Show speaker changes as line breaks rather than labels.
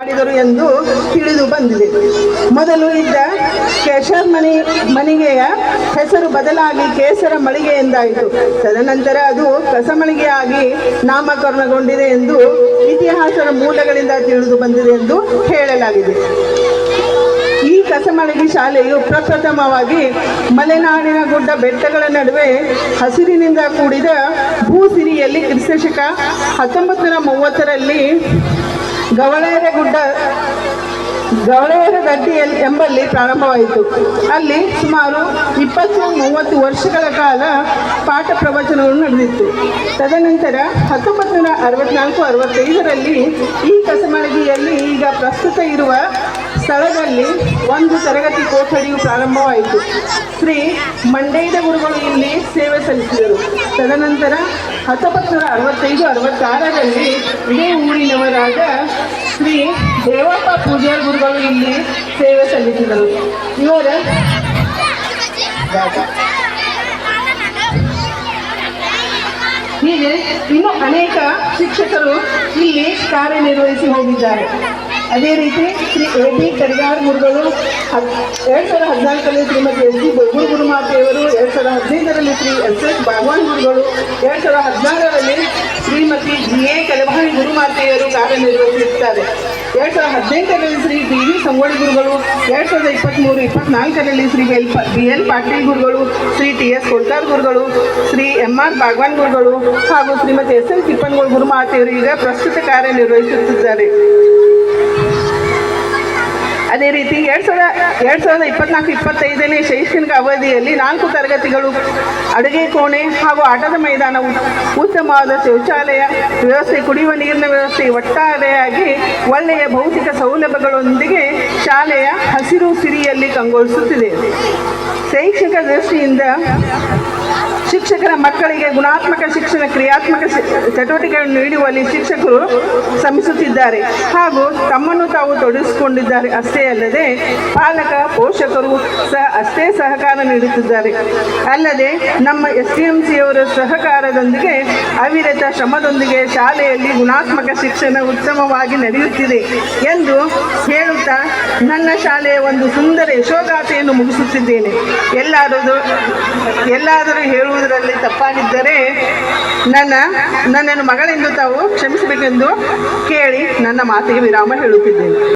ಮಾಡಿದರು ಎಂದು ತಿಳಿದು ಬಂದಿದೆ. ಮೊದಲು ಇದ್ದ ಕೇಶರ್ ಮಣಿ, ಮಣಿಗೆಯ ಹೆಸರು ಬದಲಾಗಿ ಕೇಸರ ಮಳಿಗೆ ಎಂದಾಯಿತು. ತದನಂತರ ಅದು ಕಸಮಳಿಗೆಯಾಗಿ ನಾಮಕರಣಗೊಂಡಿದೆ ಎಂದು ಇತಿಹಾಸದ ಮೂಲಗಳಿಂದ ತಿಳಿದು ಬಂದಿದೆ ಎಂದು ಹೇಳಲಾಗಿದೆ. ಈ ಕಸಮಳಗಿ ಶಾಲೆಯು ಪ್ರಪ್ರಥಮವಾಗಿ ಮಲೆನಾಡಿನ ಗುಡ್ಡ ಬೆಟ್ಟಗಳ ನಡುವೆ ಹಸಿರಿನಿಂದ ಕೂಡಿದ ಭೂಸಿರಿಯಲ್ಲಿ ಕ್ರಿಸ್ತಶಕ ಹತ್ತೊಂಬತ್ತು ನೂರ ಮೂವತ್ತರಲ್ಲಿ ಗವಳೇರ ಗುಡ್ಡ, ಗವಳೇರ ಗಡ್ಡಿಯಲ್ಲಿ ಎಂಬಲ್ಲಿ ಪ್ರಾರಂಭವಾಯಿತು. ಅಲ್ಲಿ ಸುಮಾರು ಇಪ್ಪತ್ತು ಮೂವತ್ತು ವರ್ಷಗಳ ಕಾಲ ಪಾಠ ಪ್ರವಚನಗಳು ನಡೆದಿತ್ತು. ತದನಂತರ ಹತ್ತೊಂಬತ್ತು ನೂರ ಅರವತ್ನಾಲ್ಕು, ಅರವತ್ತೈದರಲ್ಲಿ ಈ ಕಸಮಳಗಿಯಲ್ಲಿ ಈಗ ಪ್ರಸ್ತುತ ಇರುವ ಸ್ಥಳದಲ್ಲಿ ಒಂದು ತರಗತಿ ಕೊಠಡಿಯು ಪ್ರಾರಂಭವಾಯಿತು. ಶ್ರೀ ಮಂಡೇದ ಗುರುಗಳು ಇಲ್ಲಿ ಸೇವೆ ಸಲ್ಲಿಸಿದರು. ತದನಂತರ ಹತ್ತೊಂಬತ್ತು ನೂರ ಅರವತ್ತೈದು, ಅರವತ್ತಾರರಲ್ಲಿ ಇದೇ ಊರಿನವರಾದ ಶ್ರೀ ದೇವಪ್ಪ ಪೂಜಾರ್ ಗುರುಗಳು ಇಲ್ಲಿ ಸೇವೆ ಸಲ್ಲಿಸಿದರು. ಇವರ ಹೀಗೆ ಇನ್ನು ಅನೇಕ ಶಿಕ್ಷಕರು ಇಲ್ಲಿ ಕಾರ್ಯನಿರ್ವಹಿಸಿ ಹೋಗಿದ್ದಾರೆ. ಅದೇ ರೀತಿ ಶ್ರೀ ಎ ಬಿ ಕರಿಗಾರ್ ಗುರುಗಳು ಹದ್, ಎರಡು ಸಾವಿರದ ಹದಿನಾಲ್ಕರಲ್ಲಿ ಶ್ರೀಮತಿ ಎಸ್ ಡಿ ಬೊಬ್ಬುರು ಗುರುಮಾತೆಯವರು, ಎರಡು ಸಾವಿರದ ಹದಿನೈದರಲ್ಲಿ ಶ್ರೀ ಎಸ್ ಎಸ್ ಭಗವಾನ್ ಗುರುಗಳು ಎರಡು ಸಾವಿರದ ಹದಿನಾರರಲ್ಲಿ ಶ್ರೀಮತಿ ಜಿ. ಎ. ಕಲಭಾವಿ ಗುರುಮಾತೆಯರು ಕಾರ್ಯನಿರ್ವಹಿಸುತ್ತಾರೆ. ಎರಡು ಸಾವಿರದ ಹದಿನೆಂಟರಲ್ಲಿ ಶ್ರೀ ಡಿ. ವಿ. ಸಂಗೊಳ್ಳಿ ಗುರುಗಳು, ಎರಡು ಸಾವಿರದ ಇಪ್ಪತ್ತ್ಮೂರು ಇಪ್ಪತ್ನಾಲ್ಕರಲ್ಲಿ Shri L B. L Patil ಗುರುಗಳು, ಶ್ರೀ ಟಿ. ಎಸ್. ಕೋಲ್ತಾರ್ ಗುರುಗಳು, ಶ್ರೀ ಎಂ. ಆರ್. ಭಾಗವಾನ್ ಗುರುಗಳು ಹಾಗೂ ಶ್ರೀಮತಿ ಎಸ್ ಎಲ್ ತಿಪ್ಪನ್ಗೋಳ್ ಗುರುಮಾತೆಯರು ಈಗ ಪ್ರಸ್ತುತ ಕಾರ್ಯನಿರ್ವಹಿಸುತ್ತಿದ್ದಾರೆ. ಅದೇ ರೀತಿ ಎರಡು ಸಾವಿರದ ಎರಡು ಸಾವಿರದ ಇಪ್ಪತ್ನಾಲ್ಕು ಇಪ್ಪತ್ತೈದನೇ ಶೈಕ್ಷಣಿಕ ಅವಧಿಯಲ್ಲಿ ನಾಲ್ಕು ತರಗತಿಗಳು, ಅಡುಗೆ ಕೋಣೆ ಹಾಗೂ ಆಟದ ಮೈದಾನ ಉತ್- ಉತ್ತಮವಾದ ಶೌಚಾಲಯ ವ್ಯವಸ್ಥೆ, ಕುಡಿಯುವ ನೀರಿನ ವ್ಯವಸ್ಥೆ ಒಟ್ಟಾರೆಯಾಗಿ ಒಳ್ಳೆಯ ಭೌತಿಕ ಸೌಲಭ್ಯಗಳೊಂದಿಗೆ ಶಾಲೆಯ ಹಸಿರು ಸಿರಿಯಲ್ಲಿ ಕಂಗೊಳಿಸುತ್ತಿದೆ. ಶೈಕ್ಷಣಿಕ ದೃಷ್ಟಿಯಿಂದ ಶಿಕ್ಷಕರ ಮಕ್ಕಳಿಗೆ ಗುಣಾತ್ಮಕ ಶಿಕ್ಷಣ, ಕ್ರಿಯಾತ್ಮಕ ಚಟುವಟಿಕೆಗಳನ್ನು ನೀಡುವಲ್ಲಿ ಶಿಕ್ಷಕರು ಶ್ರಮಿಸುತ್ತಿದ್ದಾರೆ. ಹಾಗೂ ತಮ್ಮನ್ನು ತಾವು ತೊಡಗಿಸಿಕೊಂಡಿದ್ದಾರೆ. ಅಷ್ಟೇ ಅಲ್ಲದೆ ಪಾಲಕ, ಪೋಷಕರು ಸಹ ಅಷ್ಟೇ ಸಹಕಾರ ನೀಡುತ್ತಿದ್ದಾರೆ. ಅಲ್ಲದೆ ನಮ್ಮ ಎಸ್ ಡಿ ಎಂ ಸಿಯವರ ಸಹಕಾರದೊಂದಿಗೆ ಅವಿರತ ಶ್ರಮದೊಂದಿಗೆ ಶಾಲೆಯಲ್ಲಿ ಗುಣಾತ್ಮಕ ಶಿಕ್ಷಣ ಉತ್ತಮವಾಗಿ ನಡೆಯುತ್ತಿದೆ ಎಂದು ಹೇಳುತ್ತಾ ನನ್ನ ಶಾಲೆಯ ಒಂದು ಸುಂದರ ಯಶೋಗಾಥೆಯನ್ನು ಮುಗಿಸುತ್ತಿದ್ದೇನೆ. ಎಲ್ಲಾದರೂ ಎಲ್ಲಾದರೂ ಹೇಳುವುದರಲ್ಲಿ ತಪ್ಪಾಗಿದ್ದರೆ ನನ್ನ ನನ್ನನ್ನು ಮಗಳೆಂದು ತಾವು ಕ್ಷಮಿಸಬೇಕೆಂದು ಕೇಳಿ ನನ್ನ ಮಾತಿಗೆ ವಿರಾಮ ಹೇಳುತ್ತಿದ್ದೇನೆ.